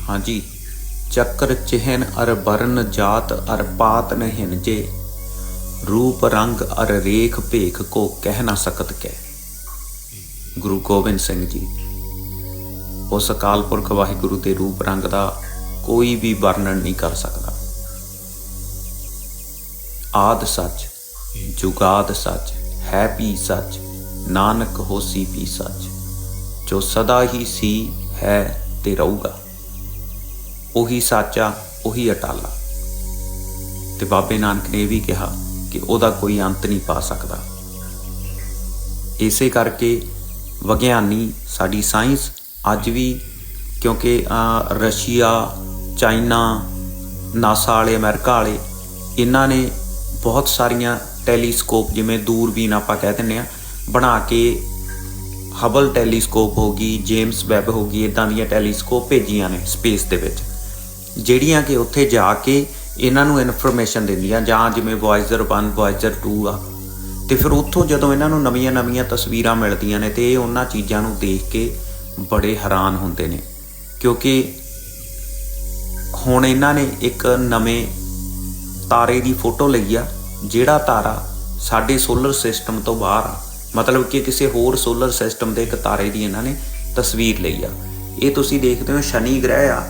ਹਾਂਜੀ, ਚੱਕਰ ਚਿਹਨ ਅਰ ਬਰਨ ਜਾਤ ਅਰ ਪਾਤ ਨਹਿਨ ਜੇ, ਰੂਪ ਰੰਗ ਅਰ ਰੇਖ ਭੇਖ ਕੋ ਕਹਿ ਨਾ ਸਕਤ ਕੈ। ਗੁਰੂ ਗੋਬਿੰਦ ਸਿੰਘ ਜੀ, ਉਸ ਅਕਾਲ ਪੁਰਖ ਵਾਹਿਗੁਰੂ ਦੇ ਰੂਪ ਰੰਗ ਦਾ ਕੋਈ ਵੀ ਵਰਣਨ ਨਹੀਂ ਕਰ ਸਕਦਾ। ਆਦ ਸੱਚ, ਜੁਗਾਦ ਸੱਚ, ਹੈ ਪੀ ਸੱਚ, ਨਾਨਕ ਹੋਸੀ ਪੀ ਸੱਚ, ਜੋ ਸਦਾ ਹੀ ਸੀ, ਹੈ ਤੇ ਰਹੂਗਾ। ਉਹੀ ਸਾਚਾ, ਉਹੀ ਅਟਾਲਾ। ਤੇ ਬਾਬੇ ਨਾਨਕ ਨੇ ਇਹ ਵੀ ਕਿਹਾ ਕਿ ਉਹਦਾ ਕੋਈ ਅੰਤ ਨਹੀਂ ਪਾ ਸਕਦਾ। ਇਸੇ ਕਰਕੇ ਵਿਗਿਆਨੀ ਸਾਡੀ ਸਾਇੰਸ ਅੱਜ ਵੀ ਕਿਉਂਕਿ ਰਸ਼ੀਆ, ਚਾਈਨਾ, ਨਾਸਾ ਵਾਲੇ, ਅਮਰੀਕਾ ਵਾਲੇ, ਇਹਨਾਂ ਨੇ ਬਹੁਤ ਸਾਰੀਆਂ ਟੈਲੀਸਕੋਪ ਜਿਵੇਂ ਦੂਰਬੀਨ ਆਪਾਂ ਕਹਿ ਦਿੰਨੇ ਆ ਬਣਾ ਕੇ ਹਬਲ ਟੈਲੀਸਕੋਪ ਹੋ ਗਈ, ਜੇਮਸ ਵੈਬ ਹੋ ਗਈ ਇਦਾਂ ਦੀਆਂ ਟੈਲੀਸਕੋਪ ਭੇਜੀਆਂ ਨੇ ਸਪੇਸ ਦੇ ਵਿੱਚ। ਜਿਹੜੀਆਂ ਕਿ ਉੱਥੇ ਜਾ ਕੇ ਇਹਨਾਂ ਨੂੰ ਇਨਫੋਰਮੇਸ਼ਨ ਦਿੰਦੀਆਂ, ਜਾਂ ਜਿਵੇਂ ਵੋਇਜਰ 1 ਵੋਇਜਰ 2 ਆ। ਤੇ ਫਿਰ ਉੱਥੋਂ ਜਦੋਂ ਇਹਨਾਂ ਨੂੰ ਨਵੀਆਂ-ਨਵੀਆਂ ਤਸਵੀਰਾਂ ਮਿਲਦੀਆਂ ਨੇ, ਤੇ ਇਹ ਉਹਨਾਂ ਚੀਜ਼ਾਂ ਨੂੰ ਦੇਖ ਕੇ ਬੜੇ ਹੈਰਾਨ ਹੁੰਦੇ ਨੇ। ਕਿਉਂਕਿ ਹੁਣ ਇਹਨਾਂ ਨੇ ਇੱਕ ਨਵੇਂ ਤਾਰੇ ਦੀ ਫੋਟੋ ਲਈ ਆ, ਜਿਹੜਾ ਤਾਰਾ ਸਾਡੇ ਸੋਲਰ ਸਿਸਟਮ ਤੋਂ ਬਾਹਰ ਆ। ਮਤਲਬ ਕਿ ਕਿਸੇ ਹੋਰ ਸੋਲਰ ਸਿਸਟਮ ਦੇ ਇੱਕ ਤਾਰੇ ਦੀ ਇਹਨਾਂ ਨੇ ਤਸਵੀਰ ਲਈ ਆ। ਇਹ ਤੁਸੀਂ ਦੇਖਦੇ ਹੋ, ਸ਼ਨੀ ਗ੍ਰਹਿ ਆ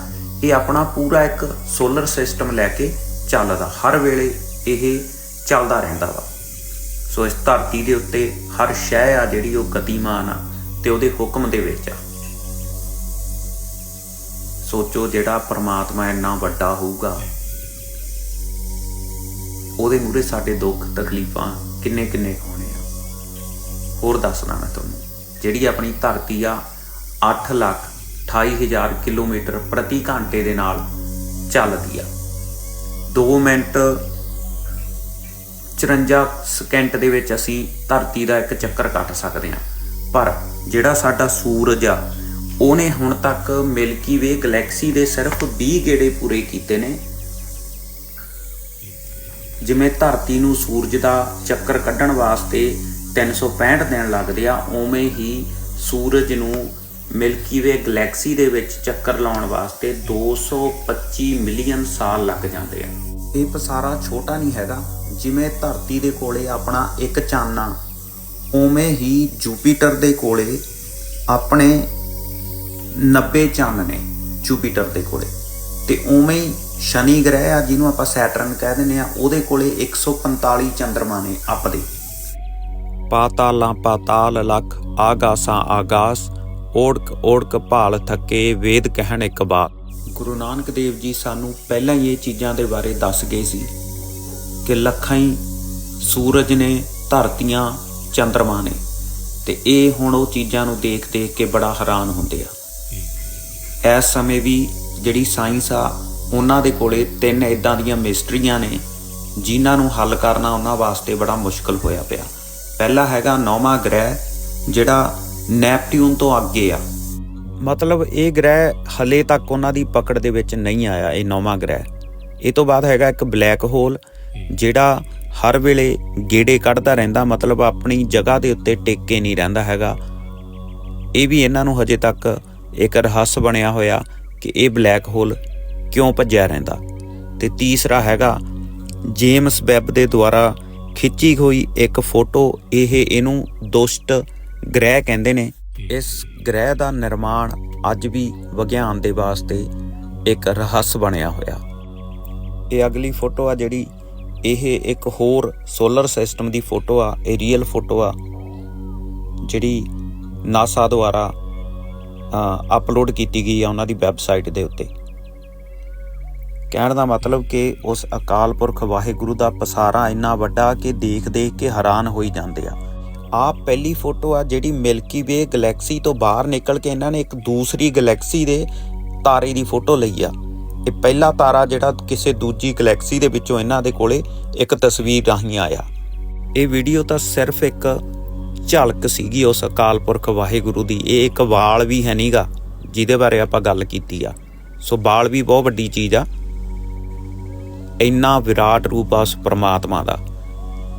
ਇਹ ਆਪਣਾ ਪੂਰਾ ਇੱਕ ਸੋਲਰ ਸਿਸਟਮ ਲੈ ਕੇ ਚੱਲਦਾ। ਹਰ ਵੇਲੇ ਇਹ ਚੱਲਦਾ ਰਹਿੰਦਾ ਵਾ। ਸੋ ਇਸ ਧਰਤੀ ਦੇ ਉੱਤੇ ਹਰ ਸ਼ੈ ਆ ਜਿਹੜੀ ਉਹ ਗਤੀਮਾਨ ਆ ਤੇ ਉਹਦੇ ਹੁਕਮ ਦੇ ਵਿੱਚ ਆ। ਸੋਚੋ ਜਿਹੜਾ ਪਰਮਾਤਮਾ ਇੰਨਾ ਵੱਡਾ ਹੋਊਗਾ, ਉਹਦੇ ਮੂਰੇ ਸਾਡੇ ਦੁੱਖ ਤਕਲੀਫਾਂ ਕਿੰਨੇ ਕਿੰਨੇ ਹੋਣੇ ਆ। ਹੋਰ ਦੱਸਦਾ ਮੈਂ ਤੁਹਾਨੂੰ, ਜਿਹੜੀ ਆਪਣੀ ਧਰਤੀ ਆ 8 ਲੱਖ 28000 ਕਿਲੋਮੀਟਰ ਪ੍ਰਤੀ ਘੰਟੇ ਦੇ ਨਾਲ ਚੱਲਦੀ ਆ। 2 ਮਿੰਟ 54 ਸਕਿੰਟ ਦੇ ਵਿੱਚ ਅਸੀਂ ਧਰਤੀ ਦਾ ਇੱਕ ਚੱਕਰ ਕੱਟ ਸਕਦੇ ਹਾਂ ਪਰ ਜਿਹੜਾ ਸਾਡਾ ਸੂਰਜ ਆ, ਉਹਨੇ ਹੁਣ ਤੱਕ ਮਿਲਕੀ ਵੇ ਗੈਲੈਕਸੀ ਦੇ ਸਿਰਫ 20 ਗੇੜੇ ਪੂਰੇ ਕੀਤੇ ਨੇ। ਜਿਵੇਂ ਧਰਤੀ ਨੂੰ ਸੂਰਜ ਦਾ ਚੱਕਰ ਕੱਢਣ ਵਾਸਤੇ 365 ਦਿਨ ਲੱਗਦੇ ਆ, ਉਵੇਂ ਹੀ ਸੂਰਜ ਨੂੰ ਮਿਲਕੀ ਵੇ ਗੈਲੈਕਸੀ ਦੇ ਵਿੱਚ ਚੱਕਰ ਲਾਉਣ ਵਾਸਤੇ 225 ਮਿਲੀਅਨ ਸਾਲ ਲੱਗ ਜਾਂਦੇ ਆ। ਇਹ ਪਸਾਰਾ ਛੋਟਾ ਨਹੀਂ ਹੈਗਾ, ਜਿਵੇਂ ਧਰਤੀ ਦੇ ਕੋਲੇ ਆਪਣਾ ਇੱਕ ਚੰਨ ਉਵੇਂ ਹੀ ਜੂਪੀਟਰ ਦੇ ਕੋਲੇ ਆਪਣੇ 90 ਚੰਨ ਨੇ ਜੂਪੀਟਰ ਦੇ ਕੋਲੇ। ਤੇ ਉਵੇਂ ਹੀ ਸ਼ਨੀ ਗ੍ਰਹਿ ਆ, ਜਿਹਨੂੰ ਆਪਾਂ ਸੈਟਰਨ ਕਹਿ ਦਿੰਦੇ ਆ, ਉਹਦੇ ਕੋਲੇ 145 ਚੰਦਰਮਾ ਨੇ ਆਪਦੇ। ਪਾਤਾਲਾਂ ਪਾਤਾਲ ਲਖ, ਆਗਾਸਾਂ ਆਗਾਸ ਓੜਕ ਓੜਕ ਭਾਲ ਥੱਕੇ ਵੇਦ ਕਹਿਣ ਇੱਕ ਬਾਤ। ਗੁਰੂ ਨਾਨਕ ਦੇਵ ਜੀ ਸਾਨੂੰ ਪਹਿਲਾਂ ਹੀ ਇਹ ਚੀਜ਼ਾਂ ਦੇ ਬਾਰੇ ਦੱਸ ਗਏ ਸੀ ਕਿ ਲੱਖਾਂ ਹੀ ਸੂਰਜ ਨੇ, ਧਰਤੀਆਂ, ਚੰਦਰਮਾ ਨੇ ਤੇ ਇਹ ਹੁਣ ਉਹ ਚੀਜ਼ਾਂ ਨੂੰ ਦੇਖ ਦੇਖ ਕੇ ਬੜਾ ਹੈਰਾਨ ਹੁੰਦੇ ਆ। ਇਸ ਸਮੇਂ ਵੀ ਜਿਹੜੀ ਸਾਇੰਸ ਆ, ਉਹਨਾਂ ਦੇ ਕੋਲੇ ਤਿੰਨ ਇਦਾਂ ਦੀਆਂ ਮਿਸਟਰੀਆਂ ਨੇ ਜਿਨ੍ਹਾਂ ਨੂੰ ਹੱਲ ਕਰਨਾ ਉਹਨਾਂ ਵਾਸਤੇ ਬੜਾ ਮੁਸ਼ਕਲ ਹੋਇਆ ਪਿਆ। ਪਹਿਲਾ ਹੈਗਾ ਨੌਵਾਂ ਗ੍ਰਹਿ, ਜਿਹੜਾ ਨੈਪਟਿਊਨ ਤੋਂ ਅੱਗੇ ਆ। ਮਤਲਬ ਇਹ ਗ੍ਰਹਿ ਹਲੇ ਤੱਕ ਉਹਨਾਂ ਦੀ ਪਕੜ ਦੇ ਵਿੱਚ ਨਹੀਂ ਆਇਆ, ਇਹ ਨੌਵਾਂ ਗ੍ਰਹਿ। ਇਹ ਤੋਂ ਬਾਅਦ ਹੈਗਾ ਇੱਕ ਬਲੈਕ ਹੋਲ, ਜਿਹੜਾ ਹਰ ਵੇਲੇ ਗੇੜੇ ਕੱਢਦਾ ਰਹਿੰਦਾ, ਮਤਲਬ ਆਪਣੀ ਜਗ੍ਹਾ ਦੇ ਉੱਤੇ ਟਿਕ ਕੇ ਨਹੀਂ ਰਹਿੰਦਾ ਹੈਗਾ। ਇਹ ਵੀ ਇਹਨਾਂ ਨੂੰ ਹਜੇ ਤੱਕ ਇੱਕ ਰਹੱਸ ਬਣਿਆ ਹੋਇਆ ਕਿ ਇਹ ਬਲੈਕ ਹੋਲ ਕਿਉਂ ਭੱਜਿਆ ਰਹਿੰਦਾ। ਤੇ ਤੀਸਰਾ ਹੈਗਾ, ਜੇਮਸ ਵੈਬ ਦੇ ਦੁਆਰਾ ਖਿੱਚੀ ਹੋਈ ਇੱਕ ਫੋਟੋ, ਇਹ ਇਹਨੂੰ ਦੁਸ਼ਟ ਗ੍ਰਹਿ ਕਹਿੰਦੇ ਨੇ ਇਸ ਗ੍ਰਹਿ ਦਾ ਨਿਰਮਾਣ ਅੱਜ ਵੀ ਵਿਗਿਆਨ ਦੇ ਵਾਸਤੇ ਇੱਕ ਰਹੱਸ ਬਣਿਆ ਹੋਇਆ। ਇਹ ਅਗਲੀ ਫੋਟੋ ਆ ਜਿਹੜੀ ਇਹ ਇੱਕ ਹੋਰ ਸੋਲਰ ਸਿਸਟਮ ਦੀ ਫੋਟੋ ਆ ਇਹ ਰੀਅਲ ਫੋਟੋ ਆ ਜਿਹੜੀ ਨਾਸਾ ਦੁਆਰਾ ਅਪਲੋਡ ਕੀਤੀ ਗਈ ਆ ਉਹਨਾਂ ਦੀ ਵੈਬਸਾਈਟ ਦੇ ਉੱਤੇ। ਕਹਿਣ ਦਾ ਮਤਲਬ ਕਿ ਉਸ ਅਕਾਲ ਪੁਰਖ ਵਾਹਿਗੁਰੂ ਦਾ ਪਸਾਰਾ ਇੰਨਾ ਵੱਡਾ ਕਿ ਦੇਖ ਦੇਖ ਕੇ ਹੈਰਾਨ ਹੋਈ ਜਾਂਦੇ ਆ। ਆ ਪਹਿਲੀ ਫੋਟੋ ਆ ਜਿਹੜੀ ਮਿਲਕੀ ਵੇ ਗੈਲੈਕਸੀ ਤੋਂ ਬਾਹਰ ਨਿਕਲ ਕੇ ਇਹਨਾਂ ਨੇ ਇੱਕ ਦੂਸਰੀ ਗੈਲੈਕਸੀ ਦੇ ਤਾਰੇ ਦੀ ਫੋਟੋ ਲਈ ਆ। ਇਹ ਪਹਿਲਾ ਤਾਰਾ ਜਿਹੜਾ ਕਿਸੇ ਦੂਜੀ ਗੈਲੈਕਸੀ ਦੇ ਵਿੱਚੋਂ ਇਹਨਾਂ ਦੇ ਕੋਲੇ ਇੱਕ ਤਸਵੀਰ ਰਾਹੀਂ ਆਇਆ। ਇਹ ਵੀਡੀਓ ਤਾਂ ਸਿਰਫ ਇੱਕ ਝਲਕ ਸੀਗੀ ਉਸ ਅਕਾਲ ਪੁਰਖ ਵਾਹਿਗੁਰੂ ਦੀ। ਇਹ ਇੱਕ ਵਾਲ ਵੀ ਹੈ ਨਹੀਂਗਾ ਜਿਹਦੇ ਬਾਰੇ ਆਪਾਂ ਗੱਲ ਕੀਤੀ ਆ। ਸੋ ਵਾਲ ਵੀ ਬਹੁਤ ਵੱਡੀ ਚੀਜ਼ ਆ। ਇੰਨਾ ਵਿਰਾਟ ਰੂਪ ਆ ਉਸ ਪ੍ਰਮਾਤਮਾ ਦਾ।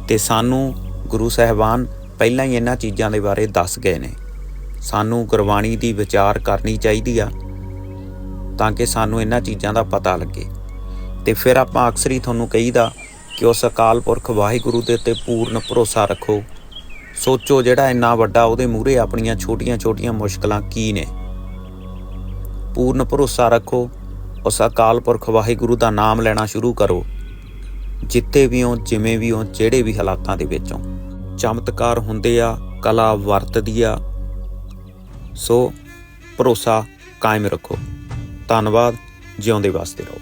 ਤੇ ਸਾਨੂੰ ਗੁਰੂ ਸਾਹਿਬਾਨ ਪਹਿਲਾਂ ਹੀ ਇਹਨਾਂ ਚੀਜ਼ਾਂ ਦੇ ਬਾਰੇ ਦੱਸ ਗਏ ਨੇ। ਸਾਨੂੰ ਗੁਰਬਾਣੀ ਦੀ ਵਿਚਾਰ ਕਰਨੀ ਚਾਹੀਦੀ ਆ ਤਾਂ ਕਿ ਸਾਨੂੰ ਇਹਨਾਂ ਚੀਜ਼ਾਂ ਦਾ ਪਤਾ ਲੱਗੇ। ਤੇ ਫਿਰ ਆਪਾਂ ਅਕਸਰ ਹੀ ਤੁਹਾਨੂੰ ਕਹੀਦਾ ਕਿ ਉਸ ਅਕਾਲ ਪੁਰਖ ਵਾਹਿਗੁਰੂ ਦੇ ਉੱਤੇ ਪੂਰਨ ਭਰੋਸਾ ਰੱਖੋ। ਸੋਚੋ ਜਿਹੜਾ ਇੰਨਾ ਵੱਡਾ ਉਹਦੇ ਮੂਹਰੇ ਆਪਣੀਆਂ ਛੋਟੀਆਂ-ਛੋਟੀਆਂ ਮੁਸ਼ਕਲਾਂ ਕੀ ਨੇ। ਪੂਰਨ ਭਰੋਸਾ ਰੱਖੋ, ਉਸ ਅਕਾਲ ਪੁਰਖ ਵਾਹਿਗੁਰੂ ਦਾ ਨਾਮ ਲੈਣਾ ਸ਼ੁਰੂ ਕਰੋ। ਜਿੱਤੇ ਵੀ ਹੋ, ਜਿਵੇਂ ਵੀ ਹੋ, ਜਿਹੜੇ ਵੀ ਹਾਲਾਤਾਂ ਦੇ ਵਿੱਚ ਹੋ। ਚਮਤਕਾਰ ਹੁੰਦੇ ਆ ਕਲਾ ਵਰਤਦੀ ਆ। ਸੋ ਭਰੋਸਾ ਕਾਇਮ ਰੱਖੋ। ਧੰਨਵਾਦ ਜਿਉਂਦੇ ਵਾਸਤੇ ਰਹੋ।